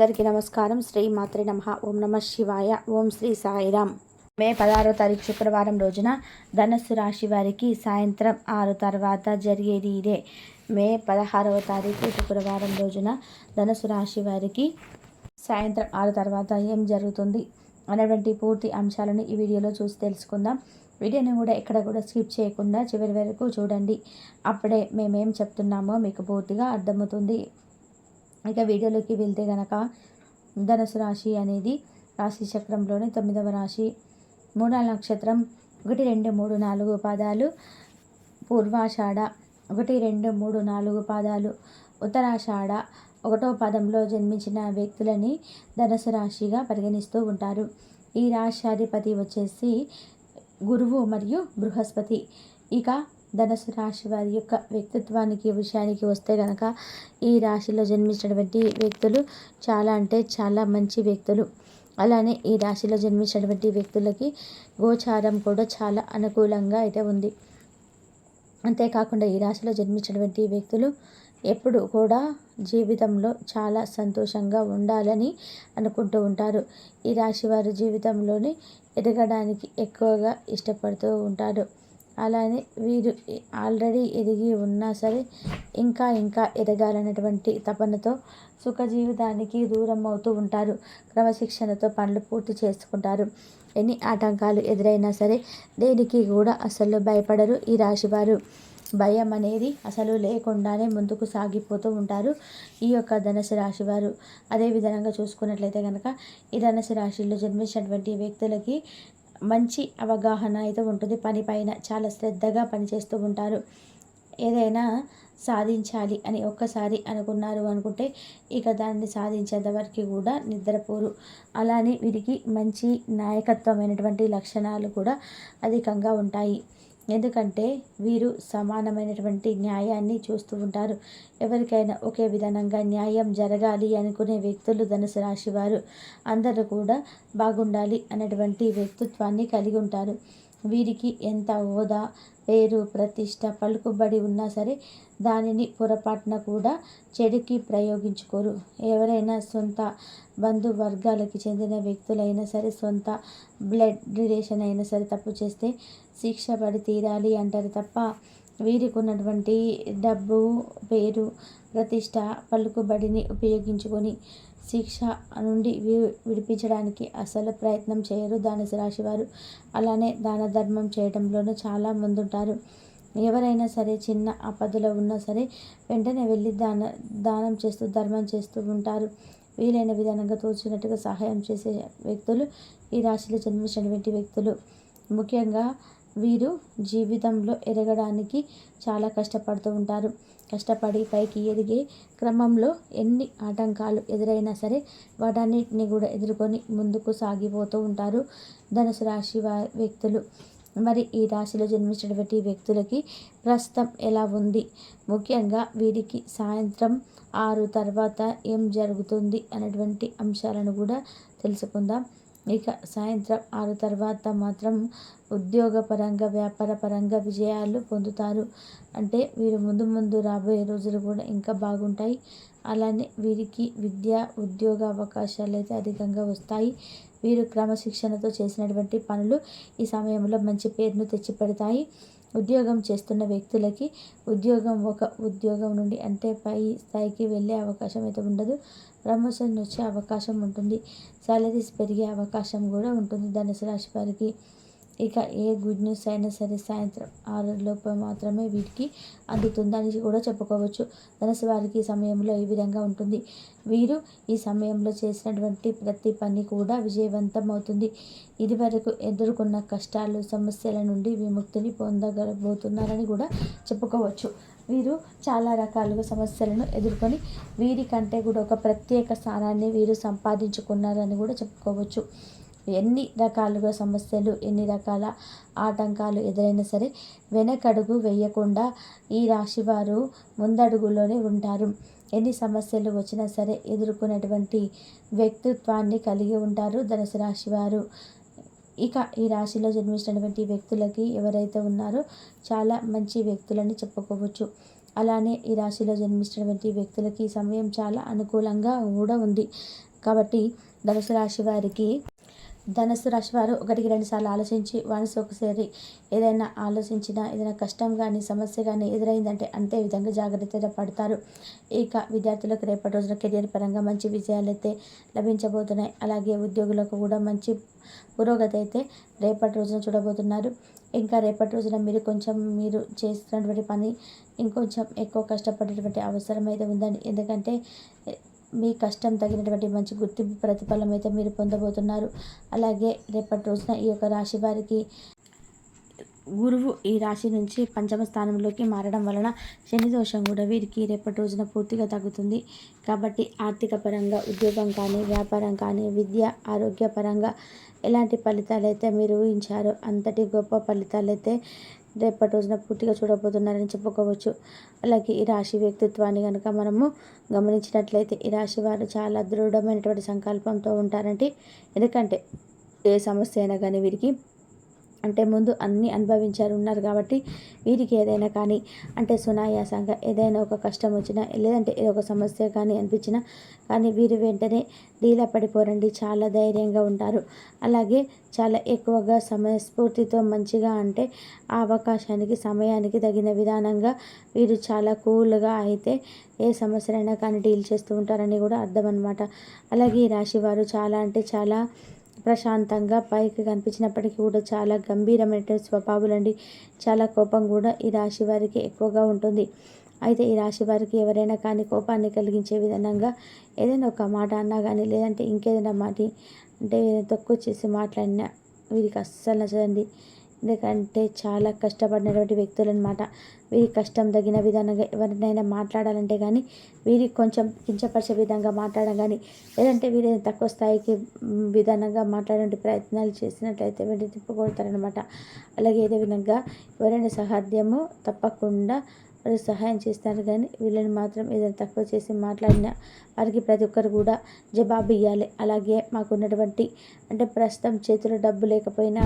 అందరికీ నమస్కారం. శ్రీ మాత్రే నమ. ఓం నమ శివాయ. ఓం శ్రీ సాయిరామ్. మే పదహారో తారీఖు శుక్రవారం రోజున ధనస్సు రాశి వారికి సాయంత్రం ఆరు తర్వాత జరిగేది ఇదే. మే పదహారవ తారీఖు శుక్రవారం రోజున ధనస్సు రాశి వారికి సాయంత్రం ఆరు తర్వాత ఏం జరుగుతుంది అనేటువంటి పూర్తి అంశాలను ఈ వీడియోలో చూసి తెలుసుకుందాం. వీడియోని కూడా ఎక్కడ కూడా స్కిప్ చేయకుండా చివరి వరకు చూడండి. అప్పుడే మేమేం చెప్తున్నామో మీకు పూర్తిగా అర్థమవుతుంది. ఇక వీడియోలోకి వెళ్తే గనక ధనుసు రాశి అనేది రాశి చక్రంలోని తొమ్మిదవ రాశి. మూడవ నక్షత్రం ఒకటి రెండు మూడు నాలుగు పాదాలు. పూర్వాషాఢ ఒకటి రెండు మూడు నాలుగు పాదాలు. ఉత్తరాషాఢ ఒకటో పదంలో జన్మించిన వ్యక్తులని ధనుసు రాశిగా పరిగణిస్తూ ఉంటారు. ఈ రాశాధిపతి వచ్చేసి గురువు మరియు బృహస్పతి. ఇక ధనుసు రాశి వారి యొక్క వ్యక్తిత్వానికి విషయానికి వస్తే కనుక ఈ రాశిలో జన్మించినటువంటి వ్యక్తులు చాలా అంటే చాలా మంచి వ్యక్తులు. అలానే ఈ రాశిలో జన్మించినటువంటి వ్యక్తులకి గోచారం కూడా చాలా అనుకూలంగా అయితే ఉంది. అంతేకాకుండా ఈ రాశిలో జన్మించినటువంటి వ్యక్తులు ఎప్పుడు కూడా జీవితంలో చాలా సంతోషంగా ఉండాలని అనుకుంటూ ఉంటారు. ఈ రాశి వారు జీవితంలోని ఎదగడానికి ఎక్కువగా ఇష్టపడుతూ ఉంటారు. అలానే వీరు ఆల్రెడీ ఎదిగి ఉన్నా సరే ఇంకా ఇంకా ఎదగాలన్నటువంటి తపనతో సుఖ జీవితానికి దూరం అవుతూ ఉంటారు. క్రమశిక్షణతో పనులు పూర్తి చేసుకుంటారు. ఎన్ని ఆటంకాలు ఎదురైనా సరే దేనికి కూడా అసలు భయపడరు ఈ రాశివారు. భయం అనేది అసలు లేకుండానే ముందుకు సాగిపోతూ ఉంటారు ఈ యొక్క ధనుసు రాశి వారు అదే విధంగా చూసుకున్నట్లయితే కనుక ఈ ధనుసు రాశిలో జన్మించినటువంటి వ్యక్తులకి మంచి అవగాహన అయితే ఉంటుంది. పని పైన చాలా శ్రద్ధగా పనిచేస్తూ ఉంటారు. ఏదైనా సాధించాలి అని ఒక్కసారి అనుకున్నారు అనుకుంటే ఇక దాన్ని సాధించేంత వరకు కూడా నిద్రపోరు. అలానే వీరికి మంచి నాయకత్వమైనటువంటి లక్షణాలు కూడా అధికంగా ఉంటాయి. ఎందుకంటే వీరు సమానమైనటువంటి న్యాయాన్ని చూస్తూ ఉంటారు. ఎవరికైనా ఒకే విధానంగా న్యాయం జరగాలి అనుకునే వ్యక్తులు ధనుసు రాశి వారు. అందరూ కూడా బాగుండాలి అనేటువంటి వ్యక్తిత్వాన్ని కలిగి ఉంటారు. వీరికి ఎంత హోదా పేరు ప్రతిష్ట పలుకుబడి ఉన్నా సరే దానిని పొరపాటున కూడా చెడుకి ప్రయోగించుకోరు. ఎవరైనా సొంత బంధువర్గాలకి చెందిన వ్యక్తులైనా సరే సొంత బ్లడ్ రిలేషన్ అయినా సరే తప్పు చేస్తే శిక్ష పడి తీరాలి అంటారు తప్ప వీరికి ఉన్నటువంటి డబ్బు పేరు ప్రతిష్ట పలుకుబడిని ఉపయోగించుకొని శిక్ష నుండి విడిపించడానికి అసలు ప్రయత్నం చేయరు ధనుసు రాశివారు అలానే దాన ధర్మం చేయడంలోనూ చాలా ముందుంటారు. ఎవరైనా సరే చిన్న ఆపదలో ఉన్నా సరే వెంటనే వెళ్ళి దాన దానం చేస్తూ ధర్మం చేస్తూ ఉంటారు. వీలైన విధానంగా తోచినట్టుగా సహాయం చేసే వ్యక్తులు ఈ రాశిలో జన్మించినటువంటి వ్యక్తులు. ముఖ్యంగా వీరు జీవితంలో ఎదగడానికి చాలా కష్టపడుతూ ఉంటారు. కష్టపడి పైకి ఎదిగే క్రమంలో ఎన్ని ఆటంకాలు ఎదురైనా సరే వాటన్నిటిని కూడా ఎదుర్కొని ముందుకు సాగిపోతూ ఉంటారు ధనుసు రాశి వ్యక్తులు. మరి ఈ రాశిలో జన్మించినటువంటి వ్యక్తులకి ప్రస్తుతం ఎలా ఉంది? ముఖ్యంగా వీరికి సాయంత్రం ఆరు తర్వాత ఏం జరుగుతుంది? అనేటువంటి అంశాలను కూడా తెలుసుకుందాం. ఇక సాయంత్రం ఆరు తర్వాత మాత్రం ఉద్యోగపరంగా వ్యాపారపరంగా విజయాలు పొందుతారు. అంటే వీరు ముందు ముందు రాబోయే రోజులు కూడా ఇంకా బాగుంటాయి. అలానే వీరికి విద్య ఉద్యోగ అవకాశాలు అయితే అధికంగా వస్తాయి. వీరు క్రమశిక్షణతో చేసినటువంటి పనులు ఈ సమయంలో మంచి పేరును తెచ్చిపెడతాయి. ఉద్యోగం చేస్తున్న వ్యక్తులకి ఉద్యోగం ఒక ఉద్యోగం నుండి అంటే పై స్థాయికి వెళ్ళే అవకాశం అయితే ఉండదు. ప్రమోషన్ వచ్చే అవకాశం ఉంటుంది. సాలరీస్ పెరిగే అవకాశం కూడా ఉంటుంది. ధనుసు రాశి వారికి ఇక ఏ గుడ్ న్యూస్ అయినా సరే సాయంత్రం ఆరు లోపు మాత్రమే వీటికి అందుతుందని కూడా చెప్పుకోవచ్చు. ధనసు వారికి ఈ సమయంలో ఈ విధంగా ఉంటుంది. వీరు ఈ సమయంలో చేసినటువంటి ప్రతి పని కూడా విజయవంతం అవుతుంది. ఇదివరకు ఎదుర్కొన్న కష్టాలు సమస్యల నుండి విముక్తిని పొందగలబోతున్నారని కూడా చెప్పుకోవచ్చు. వీరు చాలా రకాలుగా సమస్యలను ఎదుర్కొని వీరికంటే కూడా ఒక ప్రత్యేక స్థానాన్ని వీరు సంపాదించుకున్నారని కూడా చెప్పుకోవచ్చు. ఎన్ని రకాలుగా సమస్యలు ఎన్ని రకాల ఆటంకాలు ఎదురైనా సరే వెనకడుగు వేయకుండా ఈ రాశివారు ముందడుగులోనే ఉంటారు. ఎన్ని సమస్యలు వచ్చినా సరే ఎదుర్కొనేటువంటి వ్యక్తిత్వాన్ని కలిగి ఉంటారు ధనుసు రాశి వారు. ఇక ఈ రాశిలో జన్మించినటువంటి వ్యక్తులకి ఎవరైతే ఉన్నారో చాలా మంచి వ్యక్తులని చెప్పుకోవచ్చు. అలానే ఈ రాశిలో జన్మించినటువంటి వ్యక్తులకి ఈ సమయం చాలా అనుకూలంగా కూడా ఉంది. కాబట్టి ధనుసు రాశి వారికి ధనస్సు రాశి వారు ఒకటికి రెండు సార్లు ఆలోచించి వన్స్ ఒకసారి ఏదైనా ఆలోచించినా ఏదైనా కష్టం కానీ సమస్య కానీ ఎదురైందంటే అంతే విధంగా జాగ్రత్తగా పడతారు. ఇక విద్యార్థులకు రేపటి రోజున కెరియర్ పరంగా మంచి విజయాలు అయితే లభించబోతున్నాయి. అలాగే ఉద్యోగులకు కూడా మంచి పురోగతి అయితే రేపటి రోజున చూడబోతున్నారు. ఇంకా రేపటి రోజున మీరు కొంచెం మీరు చేస్తున్నటువంటి పని ఇంకొంచెం ఎక్కువ కష్టపడేటువంటి అవసరం అయితే ఉందండి. ఎందుకంటే మీ కష్టం తగినటువంటి మంచి గుర్తింపు ప్రతిఫలం అయితే మీరు పొందబోతున్నారు. అలాగే రేపటి రోజున ఈ యొక్క రాశి వారికి గురువు ఈ రాశి నుంచి పంచమ స్థానంలోకి మారడం వలన శని దోషం కూడా వీరికి రేపటి రోజున పూర్తిగా తగ్గుతుంది. కాబట్టి ఆర్థిక పరంగా ఉద్యోగం కానీ వ్యాపారం కానీ విద్య ఆరోగ్యపరంగా ఎలాంటి ఫలితాలు అయితే మీరు ఊహించారో అంతటి గొప్ప ఫలితాలు అయితే రేపటి రోజున పూర్తిగా చూడబోతున్నారని చెప్పుకోవచ్చు. అలాగే ఈ రాశి వ్యక్తిత్వాన్ని కనుక మనము గమనించినట్లయితే ఈ రాశి వారు చాలా దృఢమైనటువంటి సంకల్పంతో ఉంటారంటే ఎందుకంటే ఏ సమస్య అయినా కానీ వీరికి అంటే ముందు అన్నీ అనుభవించారు ఉన్నారు కాబట్టి వీరికి ఏదైనా కానీ అంటే సునాయాసంగా ఏదైనా ఒక కష్టం వచ్చినా లేదంటే ఏదో ఒక సమస్య కానీ అనిపించినా కానీ వీరు వెంటనే డీలా పడిపోరండి చాలా ధైర్యంగా ఉంటారు. అలాగే చాలా ఎక్కువగా సమయస్ఫూర్తితో మంచిగా అంటే ఆ అవకాశానికి సమయానికి తగిన విధానంగా వీరు చాలా కూల్గా అయితే ఏ సమస్యలైనా కానీ డీల్ చేస్తూ ఉంటారని కూడా అర్థం అనమాట అలాగే ఈ రాశి వారు చాలా అంటే చాలా ప్రశాంతంగా పైకి కనిపించినప్పటికీ కూడా చాలా గంభీరమైన స్వభావాలండి. చాలా కోపం కూడా ఈ రాశి వారికి ఎక్కువగా ఉంటుంది. అయితే ఈ రాశి వారికి ఎవరైనా కానీ కోపాన్ని కలిగించే విధంగా ఏదైనా ఒక మాట అన్నా కానీ లేదంటే ఇంకేదైనా మాట అంటే తక్కువ చేసి మాట్లాడినా వీరికి అస్సలు నచ్చదండి. ఎందుకంటే చాలా కష్టపడినటువంటి వ్యక్తులు అనమాట వీరి కష్టం తగిన విధానంగా ఎవరినైనా మాట్లాడాలంటే కానీ వీరికి కొంచెం కించపరిచే విధంగా మాట్లాడడం కానీ లేదంటే వీరి తక్కువ స్థాయికి విధానంగా మాట్లాడే ప్రయత్నాలు చేసినట్లయితే వీళ్ళు తిప్పుకొడతారనమాట అలాగే ఏదే విధంగా ఎవరైనా సహాధ్యము తప్పకుండా వారు సహాయం చేస్తారు. కానీ వీళ్ళని మాత్రం ఏదైనా తక్కువ చేసి మాట్లాడిన వారికి ప్రతి ఒక్కరు కూడా జవాబు ఇవ్వాలి అలాగే మాకున్నటువంటి అంటే ప్రస్తుతం చేతిలో డబ్బు లేకపోయినా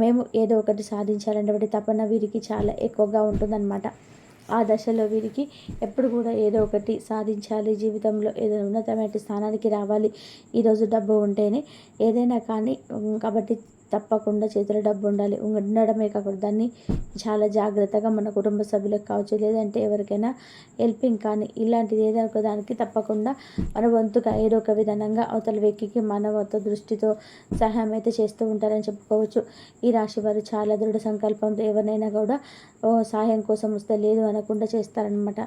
మేము ఏదో ఒకటి సాధించాలనేటువంటి తపన వీరికి చాలా ఎక్కువగా ఉంటుందన్నమాట. ఆ దశలో వీరికి ఎప్పుడు కూడా ఏదో ఒకటి సాధించాలి. జీవితంలో ఏదైనా ఉన్నతమైన స్థానానికి రావాలి. ఈరోజు డబ్బు ఉంటేనే ఏదైనా కానీ కాబట్టి తప్పకుండా చేతిలో డబ్బు ఉండాలి. ఉండడమే కాకుండా దాన్ని చాలా జాగ్రత్తగా మన కుటుంబ సభ్యులకు కావచ్చు లేదంటే ఎవరికైనా హెల్పింగ్. కానీ ఇలాంటిది ఏదో దానికి తప్పకుండా మన వంతుగా ఏదో ఒక విధంగా అవతల వ్యక్తికి మానవత దృష్టితో సహాయం అయితే చేస్తూ ఉంటారని చెప్పుకోవచ్చు. ఈ రాశి వారు చాలా దృఢ సంకల్పంతో ఎవరినైనా కూడా సహాయం కోసం వస్తే లేదు అనకుండా చేస్తారనమాట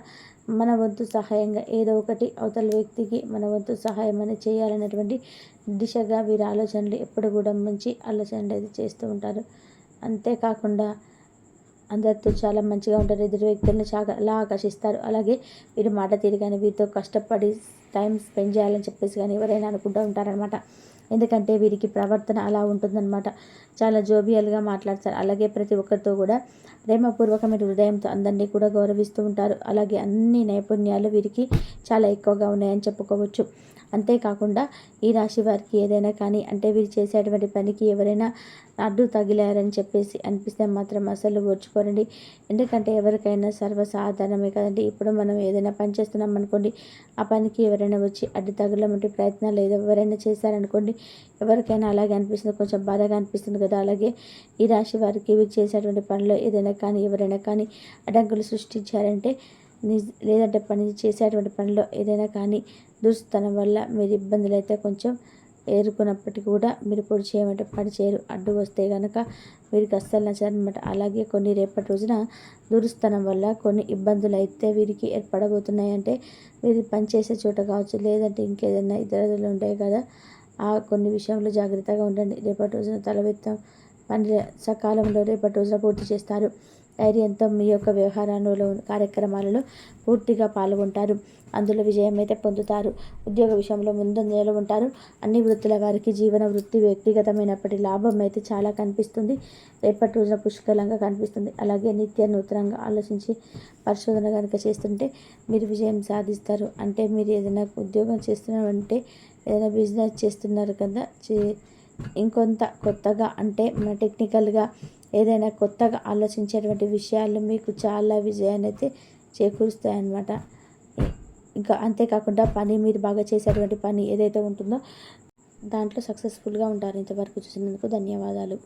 మన వంతు సహాయంగా ఏదో ఒకటి అవతల వ్యక్తికి మన వంతు సహాయం అనేది చేయాలనేటువంటి దిశగా వీరి ఆలోచనలు ఎప్పుడు కూడా మంచి ఆలోచనలు అయితే చేస్తూ ఉంటారు. అంతేకాకుండా అందరితో చాలా మంచిగా ఉంటారు. ఎదురు వ్యక్తులను చాలా అలా ఆకర్షిస్తారు. అలాగే వీరు మాట తీరు వీరితో కష్టపడి టైం స్పెండ్ చేయాలని చెప్పేసి కానీ ఎవరైనా అనుకుంటూ ఉంటారనమాట ఎందుకంటే వీరికి ప్రవర్తన అలా ఉంటుందన్నమాట. చాలా జోబియల్గా మాట్లాడతారు. అలాగే ప్రతి ఒక్కరితో కూడా ప్రేమపూర్వకమైన హృదయంతో అందరినీ కూడా గౌరవిస్తూ ఉంటారు. అలాగే అన్ని నైపుణ్యాలు వీరికి చాలా ఎక్కువగా ఉన్నాయని చెప్పుకోవచ్చు. అంతేకాకుండా ఈ రాశి వారికి ఏదైనా కానీ అంటే వీరు చేసేటువంటి పనికి ఎవరైనా అడ్డు తగిలారని చెప్పేసి అనిపిస్తే మాత్రం అసలు ఓర్చుకోరండి. ఎందుకంటే ఎవరికైనా సర్వసాధారణమే కదండి. ఇప్పుడు మనం ఏదైనా పని చేస్తున్నాం అనుకోండి ఆ పనికి ఎవరైనా వచ్చి అడ్డు తగలమంటే ప్రయత్నాలు ఏదో ఎవరైనా చేశారనుకోండి ఎవరికైనా అలాగే అనిపిస్తుంది. కొంచెం బాధగా అనిపిస్తుంది కదా. అలాగే ఈ రాశి వారికి వీరు చేసేటువంటి పనిలో ఏదైనా కానీ ఎవరైనా కానీ అడ్డంకులు సృష్టించారంటే లేదంటే పని చేసేటువంటి పనిలో ఏదైనా కానీ దుస్తనం వల్ల మీరు ఇబ్బందులు అయితే కొంచెం ఏరుకున్నప్పటికీ కూడా మీరు పొడి చేయమంటే పని చేయరు. అడ్డు వస్తే కనుక వీరికి అస్సలు నచ్చదనమాట అలాగే కొన్ని రేపటి రోజున దురుస్తనం వల్ల కొన్ని ఇబ్బందులు అయితే వీరికి ఏర్పడబోతున్నాయంటే వీరు పనిచేసే చోట కావచ్చు లేదంటే ఇంకేదైనా ఇతరులు ఉంటాయి కదా ఆ కొన్ని విషయంలో జాగ్రత్తగా ఉండండి. రేపటి రోజున తలవెత్తం పని సకాలంలో రేపటి రోజున పూర్తి చేస్తారు. ధైర్యంతో మీ యొక్క వ్యవహారాలలో కార్యక్రమాలలో పూర్తిగా పాల్గొంటారు. అందులో విజయం అయితే పొందుతారు. ఉద్యోగ విషయంలో ముందంజలో ఉంటారు. అన్ని వృత్తుల వారికి జీవన వృత్తి వ్యక్తిగతమైనప్పటి లాభం అయితే చాలా కనిపిస్తుంది. రేపటి రోజున పుష్కలంగా కనిపిస్తుంది. అలాగే నిత్య నూతనంగా ఆలోచించి పరిశోధన కనుక చేస్తుంటే మీరు విజయం సాధిస్తారు. అంటే మీరు ఏదైనా ఉద్యోగం చేస్తున్నారంటే ఏదైనా బిజినెస్ చేస్తున్నారు కదా చే ఇంకొంత కొత్తగా అంటే మన టెక్నికల్గా ఏదైనా కొత్తగా ఆలోచించేటువంటి విషయాలు మీకు చాలా విజయాన్ని అయితే చేకూరుస్తాయన్నమాట. ఇంకా అంతేకాకుండా పని మీరు బాగా చేసేటువంటి పని ఏదైతే ఉంటుందో దాంట్లో సక్సెస్ఫుల్గా ఉంటారు ఇంతవరకు చూసినందుకు ధన్యవాదాలు.